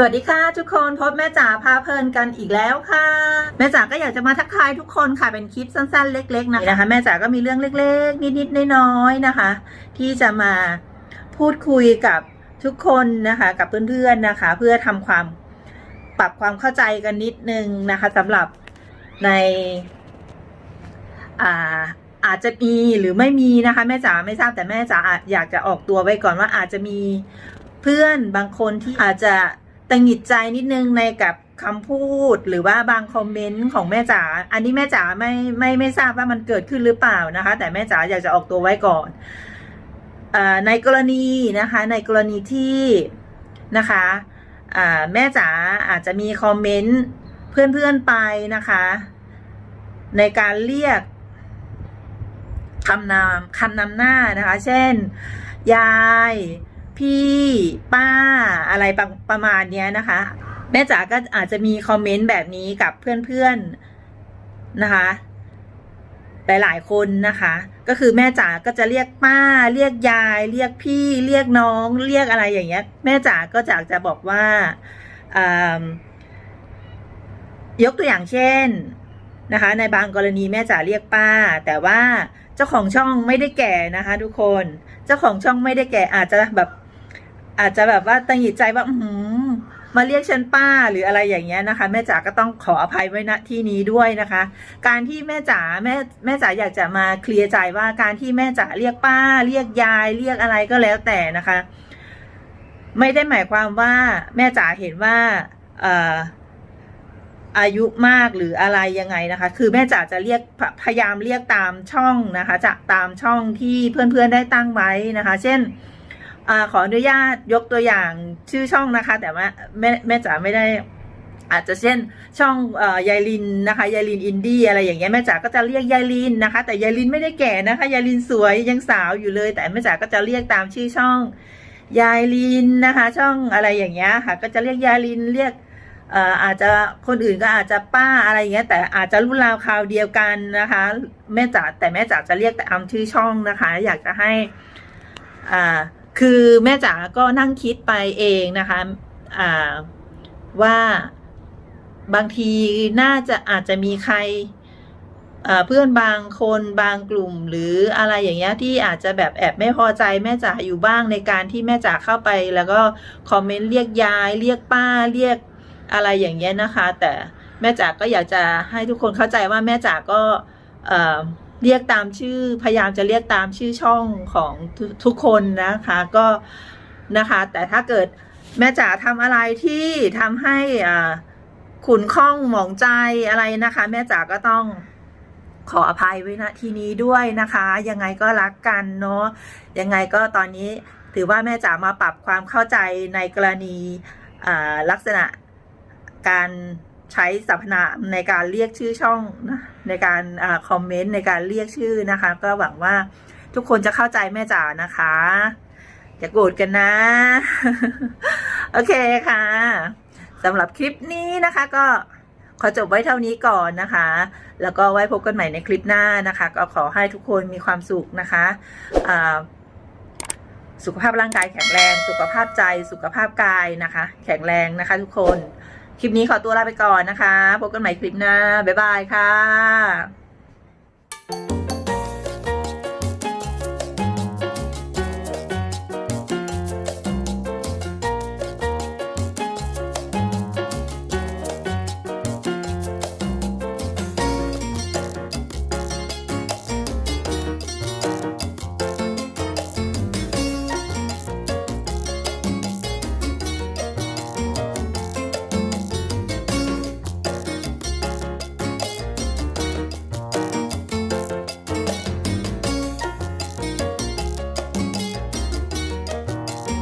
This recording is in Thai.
สวัสดีค่ะทุกคนพบแม่จ๋าพาเพลินกันอีกแล้วค่ะ แม่จ๋าก็อยากจะมาทักทายทุกคนค่ะเป็นคลิปสั้นๆ เล็ก ๆ นะคะ แม่จ๋าก็มีเรื่องเล็ก ๆ นิดๆน้อยๆนะคะ ที่จะมาพูดคุยกับทุกคนนะคะ กับเพื่อนๆนะคะ เพื่อทำความปรับความเข้าใจกันนิดนึงนะคะสำหรับในอ่าอาจจะมีหรือไม่มีนะคะ แม่จ๋าไม่ทราบแต่แม่จ๋าอยากจะออกตัวไว้ก่อนว่าอาจจะมีเพื่อนบางคนที่อาจจะ ตังหงิดใจนิดนึงในกับคำพูดหรือว่าบางคอมเมนต์ของแม่จ๋า อันนี้แม่จ๋าไม่ไม่ไม่ทราบว่ามันเกิดขึ้นหรือเปล่านะคะ แต่แม่จ๋าอยากจะออกตัวไว้ก่อนอในกรณีนะคะ ในกรณีที่นะคะแม่จ๋าอาจจะมีคอมเมนต์เพื่อนๆไปนะคะ ในการเรียกคำนามคำนำหน้านะคะ เช่น ยาย พี่ป้าอะไรประประมาณเนี้ยนะคะ แม่จ๋าก็อาจจะมีคอมเมนต์แบบนี้กับเพื่อนๆนะคะหลายๆคนนะคะ ก็คือแม่จ๋าก็จะเรียกป้า เรียกยาย เรียกพี่ เรียกน้อง เรียกอะไรอย่างเงี้ย แม่จ๋าก็อยากจะบอกว่าอ่ายกตัวอย่างเช่นนะคะ ในบางกรณีแม่จ๋าเรียกป้า แต่ว่าเจ้าของช่องไม่ได้แก่นะคะ ทุกคน เจ้าของช่องไม่ได้แก่อาจจะแบบ อาจจะแบบว่าตังหงิดใจว่าอืมาเรียกฉันป้าหรืออะไรอย่างเงี้ยนะคะ แม่จ๋าก็ต้องขออภัยไว้ณที่นี้ด้วยนะคะ การที่แม่จ๋าแม่แม่จ๋าอยากจะมาเคลียร์ใจว่าการที่แม่จ๋าเรียกป้า เรียกยายเรียกอะไรก็แล้วแต่นะคะ ไม่ได้หมายความว่าแม่จ๋าเห็นว่าเอ่อายุมากหรืออะไรยังไงนะคะ คือแม่จ๋าจะเรียกพพยายามเรียกตามช่องนะคะจะตามช่องที่เพื่อนๆได้ตั้งไว้นะคะ เช่น อขออนุญาตยกตัวอย่างชื่อช่องนะคะ แต่ว่าแม่แม่จ๋าไม่ได้อาจจะเช่นช่องอยายลินนะคะยายลินอินดี้อะไรอย่างเงี้ยแม่จ๋าก็จะเรียกยายลินนะคะ แต่ยายลินไม่ได้แก่นะคะยายลินสวยยังสาวอยู่เลย แต่แม่จ๋าก็จะเรียกตามชื่อช่องยายลินนะคะ ช่องอะไรอย่างเงี้ยค่ะ ก็จะเรียกยายลินเรียกเอ่ออาจจะคนอื่นก็อาจจะป้าอะไรอย่างเงี้ย แต่อาจจะรุ่นราวคราวเดียวกันนะคะแม่จ๋าแต่แม่จ๋าจะเรียกตามชื่อช่องนะคะ อยากจะให้อ่า คือแม่จ๋าก็นั่งคิดไปเองนะคะว่าบางทีน่าจะอาจจะมีใครเอ่อเพื่อนบางคนบางกลุ่ม หรืออะไรอย่างเงี้ยที่อาจจะแบบแอบไม่พอใจแม่จ๋าอยู่บ้างในการที่แม่จ๋าเข้าไป แล้วก็คอมเมนต์เรียกยาย เรียกป้าเรียกอะไรอย่างเงี้ยนะคะ แต่แม่จ๋าก็อยากจะให้ทุกคนเข้าใจว่าแม่จ๋าก็ เรียกตามชื่อพยายามจะเรียกตามชื่อช่องของทุกทุกคนนะคะก็นะคะ แต่ถ้าเกิดแม่จ๋าทำอะไรที่ทำให้อ่าขุนข้องหมองใจอะไรนะคะ แม่จ๋าก็ต้องขออภัยไว้ณทีนี้ด้วยนะคะ ยังไงก็รักกันเนาะยังไงก็ตอนนี้ถือว่าแม่จ๋ามาปรับความเข้าใจในกรณีลักษณะการใช้สรรพนามในการเรียกชื่อช่องนะ ในการอคอมเมนต์ในการเรียกชื่อนะคะ ก็หวังว่าทุกคนจะเข้าใจแม่จ๋านะคะ อย่าโกรธกันนะ โอเคค่ะสำหรับคลิปนี้นะคะก็ขอจบไว้เท่านี้ก่อนนะคะ แล้วก็ไว้พบกันใหม่ในคลิปหน้านะคะ ก็ขอให้ทุกคนมีความสุขนะคะสุขภาพร่างกายแข็งแรง สุขภาพใจ สุขภาพกายนะคะ แข็งแรงนะคะทุกคน คลิปนี้ขอตัวลาไปก่อนนะคะ พบกันใหม่คลิปหน้า บ๊ายบายค่ะ